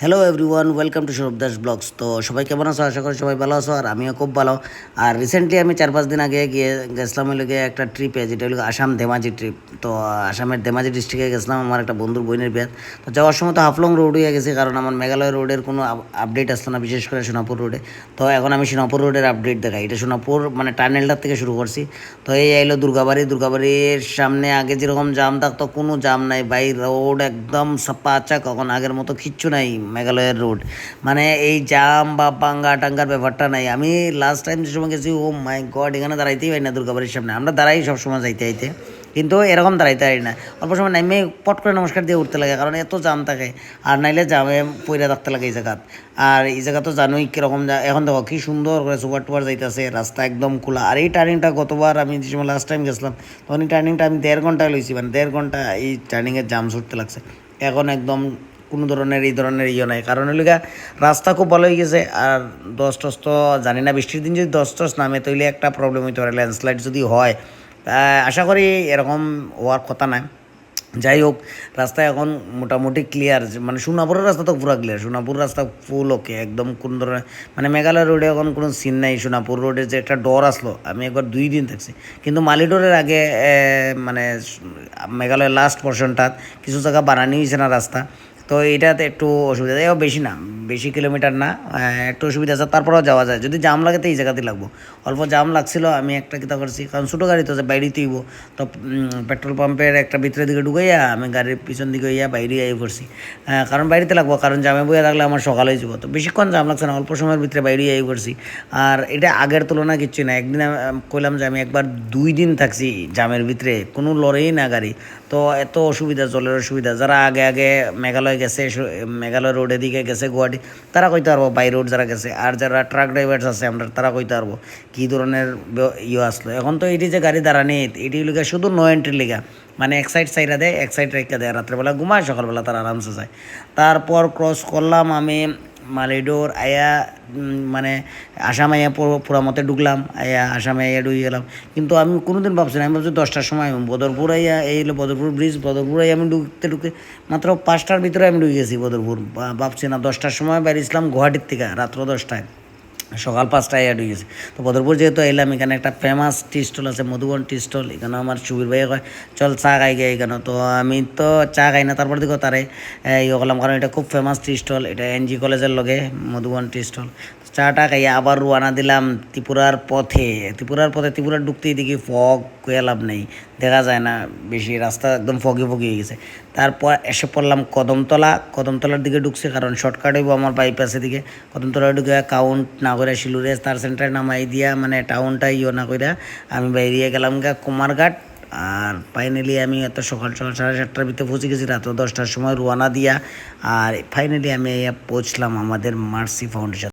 Hello everyone welcome to Sourav Das blogs তো সবাই কেমন আছো? আশা করি সবাই ভালো আছো, আর আমিও খুব ভালো। আর রিসেন্টলি আমি চার পাঁচ দিন আগে গিয়ে গেছিলাম হলো গিয়ে একটা ট্রিপে যেটা হলো আসাম ধেমাজি ট্রিপ তো আসামের ধেমাজি ডিস্ট্রিক্টে গেছিলাম আমার একটা বন্ধুর বোনের বিয়ে তো যাওয়ার সময় তো হাফলং রোড হয়ে গেছে, কারণ আমার মেঘালয় রোডের কোনো আপডেট আসতো না, বিশেষ করে সোনাপুর রোডে তো এখন আমি সোনাপুর রোডের আপডেট দেখাই। এটা সোনাপুর মানে টানেলটার থেকে শুরু করছি। তো এই আইলো দুর্গাবাড়ি। দুর্গাবাড়ির সামনে আগে যেরকম জাম থাকতো, কোনো জাম নাই। বাই রোড একদম সাপ্পা আচ্ছা কখন আগের মতো কিচ্ছু নাই। মেঘালয়ের রোড মানে এই জাম বা পাঙ্গা টাঙ্গার ব্যাপারটা নাই। আমি লাস্ট টাইম যে সময় গেছি ও মাই গড এখানে দাঁড়াইতেই পারি না দুর্গাবাড়ির সামনে। আমরা দাঁড়াই সবসময় যাইতে যাইতে কিন্তু এরকম দাঁড়াইতে পারি না। অল্প সময় নাইমে পট করে নমস্কার দিয়ে উঠতে লাগে, কারণ এত জাম থাকে। আর নাইলে জামে পইরা থাকতে লাগে এই জায়গাত। আর এই জায়গা তো জানোই কীরকম এখন দেখো, কি সুন্দর করে সুপার টুপার যাইতেছে, রাস্তা একদম খোলা। আর এই টার্নিংটা গতবার আমি যে সময় লাস্ট টাইম গেছিলাম, তখন এই টার্নিংটা আমি দেড় ঘন্টায় লইছি মানে দেড় ঘণ্টা এই টার্নিংয়ের জাম ছুটতে লাগছে। এখন একদম কোনো ধরনের এই ধরনের ইয়ে নাই। কারণ হলো রাস্তা খুব ভালো হয়ে গেছে আর দশ টস তো জানি না, বৃষ্টির দিন যদি দশ টস নামে তাহলে একটা প্রবলেম হইতে পারে। ল্যান্ডস্লাইড যদি হয় আশা করি এরকম হওয়ার কথা নাই যাই হোক, রাস্তা এখন মোটামুটি ক্লিয়ার মানে সোনাপুরের রাস্তা তো পুরো ক্লিয়ার সোনাপুর রাস্তা ফুল ওকে একদম কোন ধরনের মানে মেঘালয় রোডে এখন কোনো সিন নাই। সোনাপুর রোডে যে একটা ডর আসলো, আমি একবার দুই দিন থাকছি। কিন্তু মালিডোরের আগে মানে মেঘালয়ের লাস্ট পোর্শনটাত কিছু জায়গা বানানি হয়েছে না রাস্তা। তো এটাতে একটু অসুবিধা এও বেশি না, বেশি কিলোমিটার না একটু অসুবিধা আছে। তারপরেও যাওয়া যায়। যদি জাম লাগে তো এই জায়গাতেই লাগবো। অল্প জাম লাগছিল, আমি একটা কিতা করছি, কারণ ছোটো গাড়ি তো যে বাইরেতেই হইব তো পেট্রোল পাম্পের একটা ভিতরের দিকে ঢুকাইয়া আমি গাড়ির পিছন দিকে ইয়া বাইরে আই করছি কারণ বাড়িতে লাগবো, কারণ জামে বইয়া থাকলে আমার সকালে যাব। তো বেশিক্ষণ জাম লাগছে না, অল্প সময়ের ভিতরে বাইরে আই করছি আর এটা আগের তুলনায় কিচ্ছু না একদিন কইলাম যে আমি একবার দুই দিন থাকছি জামের ভিতরে। কোনো লড়েই না গাড়ি। তো এত অসুবিধা, জলের অসুবিধা। যারা আগে আগে মেঘালয় গেছে মেঘালয় রোড এদিকে গেছে, গুয়াহাটি, তারা কইতে পারব বাই রোড যারা গেছে। আর যারা ট্রাক ড্রাইভার্স আছে, আমরা, তারা কইতে পারব কী ধরনের ইয়ে আসলো। এখন তো এটি যে গাড়ি দাঁড়া নেই এটি লিখে শুধু নো এন্ট্রি লিখা মানে এক সাইড সাইডা দেয়, এক সাইড রেখা দেয়। রাত্রেবেলা ঘুমায়, সকালবেলা তারা আরামসে যায়। তারপর ক্রস করলাম আমি মালিডোর আয়া মানে আসাম আয়া পুরো- মতে ঢুকলাম, আয়া আসামে আয়া ঢুকে গেলাম। কিন্তু আমি কোনোদিন ভাবছি না, আমি ভাবছি দশটার সময় বদরপুর আইয়া এই হলো বদরপুর ব্রিজ বদরপুর আমি ঢুকতে ঢুকে মাত্র পাঁচটার ভিতরে আমি ঢুকে গেছি বদরপুর। ভাবছি না, দশটার সময় বেরিয়েছিলাম গুয়াহাটির থেকে, রাত্র দশটায়। সকাল পাঁচটায় অ্যাড হয়ে গেছে। তো বদরপুর যেহেতু এলাম, এখানে একটা ফেমাস টি স্টল আছে, মধুবন টি স্টল এখানে আমার সুবির ভাই কয়, চল চা খাই গে এখানে। তো আমি তো চা খাই না, তারপর দেখো তারে ইয়ে করলাম কারণ এটা খুব ফেমাস টি স্টল এটা এনজি কলেজের লগে মধুবন টি স্টল চা টা খাইয়ে আবার রুয়ানা দিলাম ত্রিপুরার পথে। ত্রিপুরার পথে ত্রিপুরা ঢুকতেই দেখি ফগ কয়ে লাভ নেই। দেখা যায় না, বেশি রাস্তা একদম ফগি ফগি হয়ে গেছে। তারপর এসে পড়লাম কদমতলা। কদমতলার দিকে ঢুকছে কারণ শর্টকাট হইব আমার বাইপাসের দিকে কদমতলা ঢুকে কাউন্ট না করে শিলুরে তার সেন্টার নামাই দিয়া মানে টাউনটা ইয়ে না করে আমি বাইরে গেলাম গা কুমারঘাট। আর ফাইনালি আমি এত সকাল সকাল সাড়ে সাতটার ভিতরে পৌঁছে গেছি রাত দশটার সময় রোয়ানা দিয়া। আর ফাইনালি আমি পৌঁছলাম আমাদের মার্সি ফাউন্ডেশন